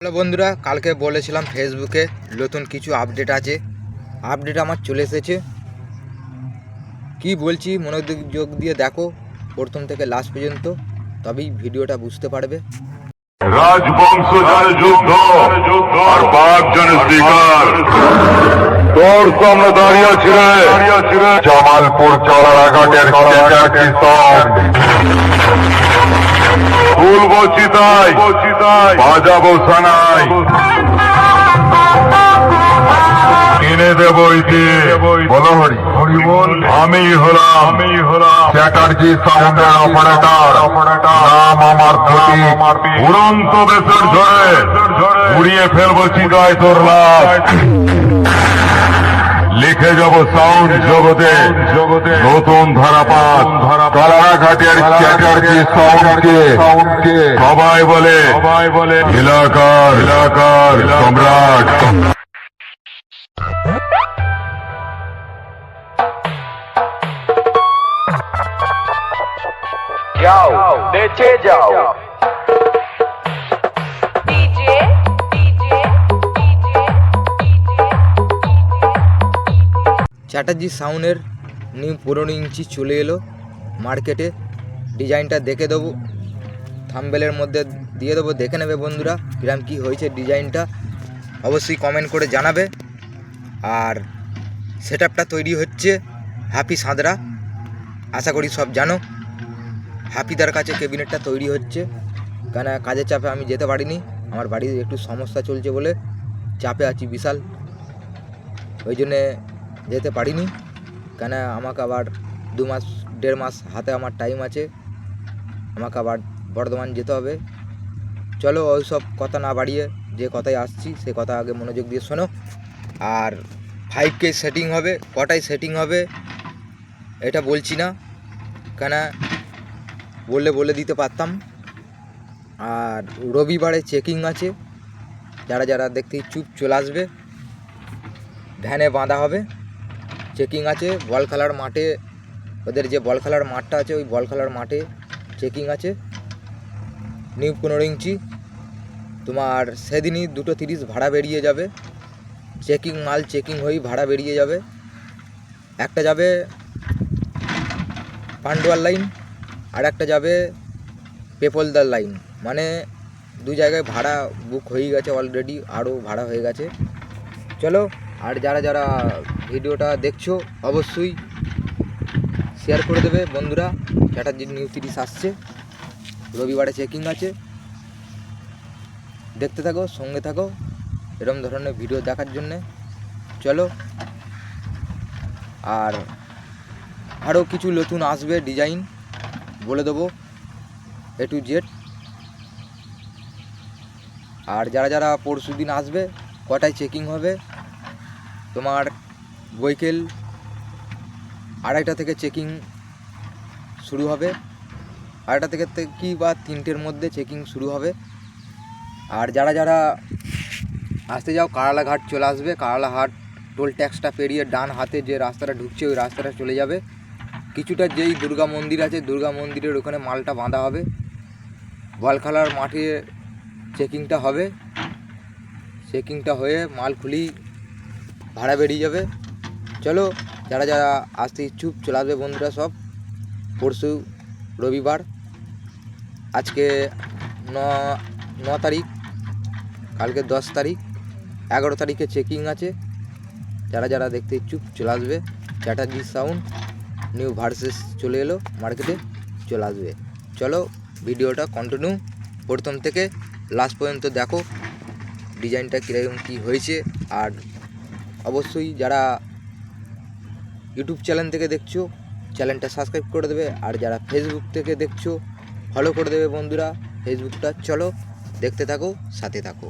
Hello বন্ধুরা, কালকে বলেছিলাম ফেসবুকে নতুন কিছু আপডেট আছে। আপডেট আমার চলে এসেছে। কি বলছি, মনোযোগ দিয়ে দেখো, প্রথম থেকে লাস্ট পর্যন্ত, তবেই ভিডিওটা বুঝতে পারবে। রাজবংশ তুলবো চিতাই বাজাবো সানাই। কিনে দেবো ইতি বলো হরি। বল আমি হলাম আমি হলাম চ্যাটার্জি সাউন্ডের অপারেটর। নাম আমার প্রতি উড়ন্ত দেশের ঝড়ে। উড়িয়ে ফেলব চিতায় তোর লাভ লিখে যাব সাউন্ড জগতে। জগতে নতুন ধারাপাত। কালাঘাটের চ্যাটার্জি সাউন্ডকে সাউন্ডকে সবাই বলে সবাই বলে এলাকার এলাকার সম্রাট। যাও, নেচে যাও। চ্যাটার্জি সাউনের নিউ পনেরো ইঞ্চি চলে এলো মার্কেটে। ডিজাইনটা দেখে দেবো, থাম্বেলের মধ্যে দিয়ে দেবো, দেখে নেবে বন্ধুরা কিরম কী হয়েছে ডিজাইনটা। অবশ্যই কমেন্ট করে জানাবে। আর সেট তৈরি হচ্ছে হ্যাপি সাঁতরা আশা করি সব জানো। হ্যাপিদার কাছে ক্যাবিনেটটা তৈরি হচ্ছে। কেন কাজের চাপে আমি যেতে পারিনি, আমার বাড়ির একটু সমস্যা চলছে বলে চাপে আছি বিশাল। ওই জন্যে যেতে পারিনি। কেন আমাকে আবার দু মাস, দেড় মাস হাতে আমার টাইম আছে। আমাকে আবার বর্ধমান যেতে হবে। চলো ওই সব কথা না বাড়িয়ে যে কথায় আসছি, সে কথা আগে মনোযোগ দিয়ে শোনো। আর ফাইভ কে সেটিং হবে, কটায় সেটিং হবে, এটা বলছি না। কেন বললে বলে দিতে পারতাম। আর রবিবারে চেকিং আছে। যারা যারা দেখতে চুপ চলে আসবে। ভ্যানে বাঁধা হবে। চেকিং আছে বল খেলার মাঠে, ওদের যে বল খেলার মাঠটা আছে, ওই বল খেলার মাঠে চেকিং আছে। নিউ পনেরো ইঞ্চি, তোমার সেদিনই দুটো তিরিশ ভাড়া বেরিয়ে যাবে। চেকিং মাল চেকিং হয়েই ভাড়া বেরিয়ে যাবে। একটা যাবে পান্ডুয়ার লাইন আর একটা যাবে পেপলদার লাইন মানে দু জায়গায় ভাড়া বুক হয়ে গেছে অলরেডি আরও ভাড়া হয়ে গেছে। চলো, আর যারা যারা ভিডিওটা দেখছ, অবশ্যই শেয়ার করে দেবে। বন্ধুরা চ্যাটার্জি নিউ তিরিশ আসছে। রবিবারে চেকিং আছে। দেখতে থাকো, সঙ্গে থাকো, এরম ধরনের ভিডিও দেখার জন্যে। চলো। আর আরও কিছু নতুন আসবে ডিজাইন বলে দেবো। এ টু জেড আর যারা যারা পরশু দিন আসবে, কটায় চেকিং হবে? তোমার বৈকেল আড়াইটা থেকে চেকিং শুরু হবে। আড়াইটা থেকে কি বা তিনটের মধ্যে চেকিং শুরু হবে। আর যারা যারা আসতে যাও, কারালাঘাট চলে আসবে। কারালাঘাট টোল ট্যাক্সটা পেরিয়ে ডান হাতে যে রাস্তাটা ঢুকছে, ওই রাস্তাটা চলে যাবে। কিছুটা যেই দুর্গা মন্দির আছে, দুর্গা মন্দিরের ওখানে মালটা বাঁধা হবে। বলখালার মাঠে চেকিংটা হবে। চেকিংটা হয়ে মাল খুলি ভাড়া বেরিয়ে যাবে। চলো, যারা যারা আসতে ইচ্ছুক চলে আসবে বন্ধুরা সব। পরশু রবিবার, আজকে ন ন তারিখ, কালকে দশ তারিখ, এগারো তারিখে চেকিং আছে। যারা যারা দেখতে ইচ্ছুক চলে আসবে। চ্যাটার্জি সাউন্ড নিউ ভার্সেস চলে এলো মার্কেটে চলে আসবে। চলো, ভিডিওটা কন্টিনিউ প্রথম থেকে লাস্ট পর্যন্ত দেখো। ডিজাইনটা কীরকম কী হয়েছে। আর অবশ্যই যারা ইউটিউব চ্যানেল থেকে দেখছ, চ্যানেলটা সাবস্ক্রাইব করে দেবে, আর যারা ফেসবুক থেকে দেখছ ফলো করে দেবে বন্ধুরা ফেসবুকটা চলো, দেখতে থাকো, সাথে থাকো।